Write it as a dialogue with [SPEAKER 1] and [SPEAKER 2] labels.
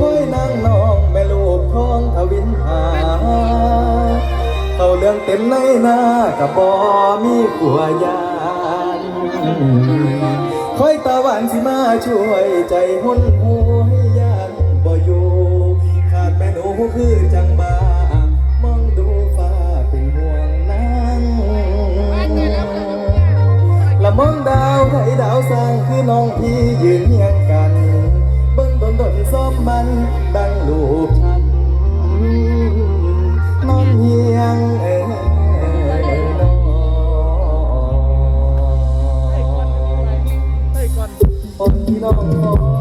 [SPEAKER 1] ค่อยนั่งนองแม่ลูกท้องทวินหา เข้าเรื่องเต็มในหน้ากับบ่มีกลัวยานคอยตาหวานสิมาช่วยใจหุ่นหูให้ยานบ่อยู่ขาดแม่หนูคือจังบามองดูฟ้าเป็นห่วงนางละมองดาวให้ดาวสร้างคือน้องพี่ยืนเฮียงกัน oh.